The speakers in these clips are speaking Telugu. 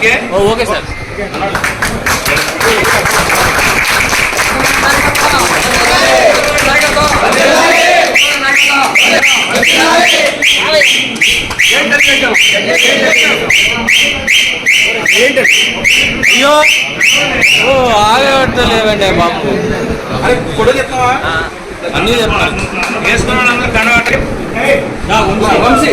ఓకే? Okay sir. అయ్యో! ఓ ఆగబెట్టలేవండి బాబు. అరే కూడా చెప్తావా అన్నీ చెప్తాను వేసుకున్న వాళ్ళందరూ కనబడి వంశీ.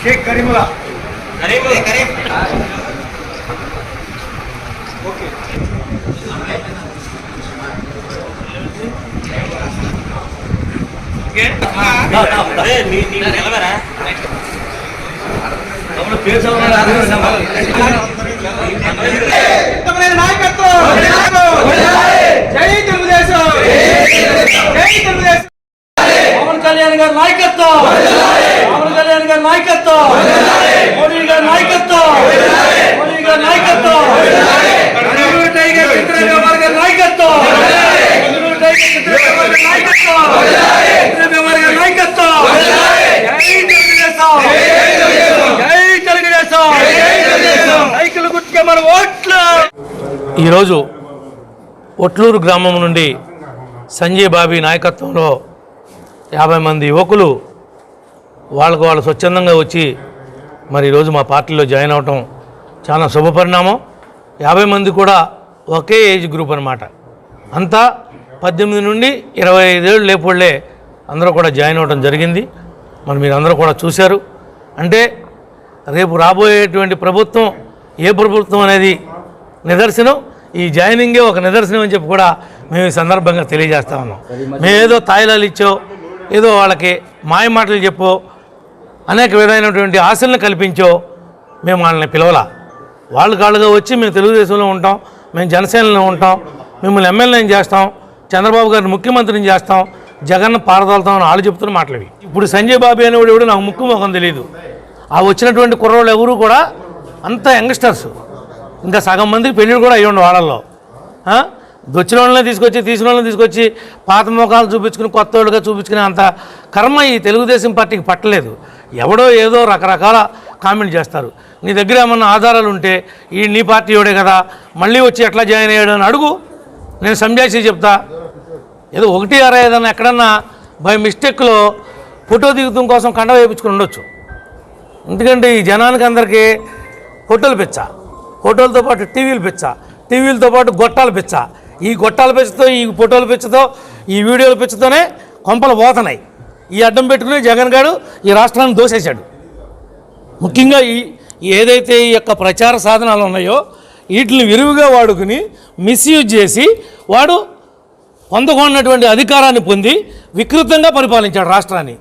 షేక్ కరీముల్లా ఓకే నాయకత్వం జై తెలుగుదేశం జై తెలుగుదేశం పవన్ కళ్యాణ్ గారి నాయకత్వం. పవన్ కళ్యాణ్ గారి నాయకత్వం. మోడీ గారి నాయకత్వం. మోడీ గారి నాయకత్వం. టైగర్ గారి నాయకత్వం. టైగర్ చిత్రబేమర్ గారి నాయకత్వం. చిత్రబేమర్ గారి నాయకత్వం. జై తెలుగుదేశం. జై తెలుగుదేశం. సైకిల్ గుర్తుకే మన ఓట్లు. ఈరోజు ఒట్లూరు గ్రామం నుండి సంజయ్ బాబీ నాయకత్వంలో యాభై మంది యువకులు వాళ్ళకు వాళ్ళు స్వచ్ఛందంగా వచ్చి మరి ఈరోజు మా పార్టీలో జాయిన్ అవటం చాలా శుభపరిణామం యాభై మంది కూడా ఒకే ఏజ్ గ్రూప్ అనమాట అంతా పద్దెనిమిది నుండి ఇరవై ఐదేళ్ళు లేపుళ్ళే అందరూ కూడా జాయిన్ అవ్వడం జరిగింది. మరి మీరు అందరూ కూడా చూశారు. అంటే రేపు రాబోయేటువంటి ప్రభుత్వం ఏ ప్రభుత్వం అనేది నిదర్శనం? ఈ జాయినింగే ఒక నిదర్శనం అని చెప్పి కూడా మేము ఈ సందర్భంగా తెలియజేస్తా ఉన్నాం. మేము ఏదో తాయిలాలు ఇచ్చో ఏదో వాళ్ళకి మాయ మాటలు చెప్పో అనేక విధమైనటువంటి ఆశలను కల్పించో మేము వాళ్ళని పిలవలా. వాళ్ళు కాళ్ళుగా వచ్చి మేము తెలుగుదేశంలో ఉంటాం మేము జనసేనలో ఉంటాం మిమ్మల్ని ఎమ్మెల్యేని చేస్తాం చంద్రబాబు గారిని ముఖ్యమంత్రిని చేస్తాం జగన్ పారదోలుతాం అని వాళ్ళు చెప్తున్న మాటలు ఇప్పుడు సంజయ్ బాబు అనేవాడు ఎవడు నాకు ముక్కు ముఖం తెలియదు ఆ వచ్చినటువంటి కుర్రోళ్ళు ఎవరు కూడా అంత యంగ్స్టర్స్. ఇంకా సగం మందికి పెళ్ళిళ్ళు కూడా అయ్యి ఉండు వాళ్ళల్లో దొచ్చిన వాళ్ళని తీసుకొచ్చి తీసిన వాళ్ళని తీసుకొచ్చి పాత ముఖాలు చూపించుకుని కొత్త వాళ్ళుగా చూపించుకునే అంత కర్మ ఈ తెలుగుదేశం పార్టీకి పట్టలేదు. ఎవడో ఏదో రకరకాల కామెంట్ చేస్తారు. నీ దగ్గర ఏమన్నా ఆధారాలు ఉంటే ఈ నీ పార్టీ ఎవడే కదా మళ్ళీ వచ్చి ఎట్లా జాయిన్ అయ్యాడు అని అడుగు. నేను సంజాసి చెప్తా. ఏదో ఒకటి అర ఏదన్నా ఎక్కడన్నా బై మిస్టేక్లో ఫోటో దిగుతం కోసం కండ వేయించుకుని ఉండొచ్చు. ఎందుకంటే ఈ జనానికి అందరికీ ఫోటోలు పిచ్చ ఫోటోలతో పాటు టీవీలు పిచ్చ టీవీలతో పాటు గొట్టాలు పిచ్చ. ఈ గొట్టాల పెంచుతో ఈ ఫోటోల పెంచుతో ఈ వీడియోల పెంచుతోనే కొంపలు పోతున్నాయి. ఈ అడ్డం పెట్టుకుని జగన్ గారు ఈ రాష్ట్రాన్ని దోసేశాడు. ముఖ్యంగా ఈ ఏదైతే ఈ యొక్క ప్రచార సాధనాలు ఉన్నాయో వీటిని విరివిగా వాడుకుని మిస్యూజ్ చేసి వాడు పొందకున్నటువంటి అధికారాన్ని పొంది వికృతంగా పరిపాలించాడు రాష్ట్రాన్ని.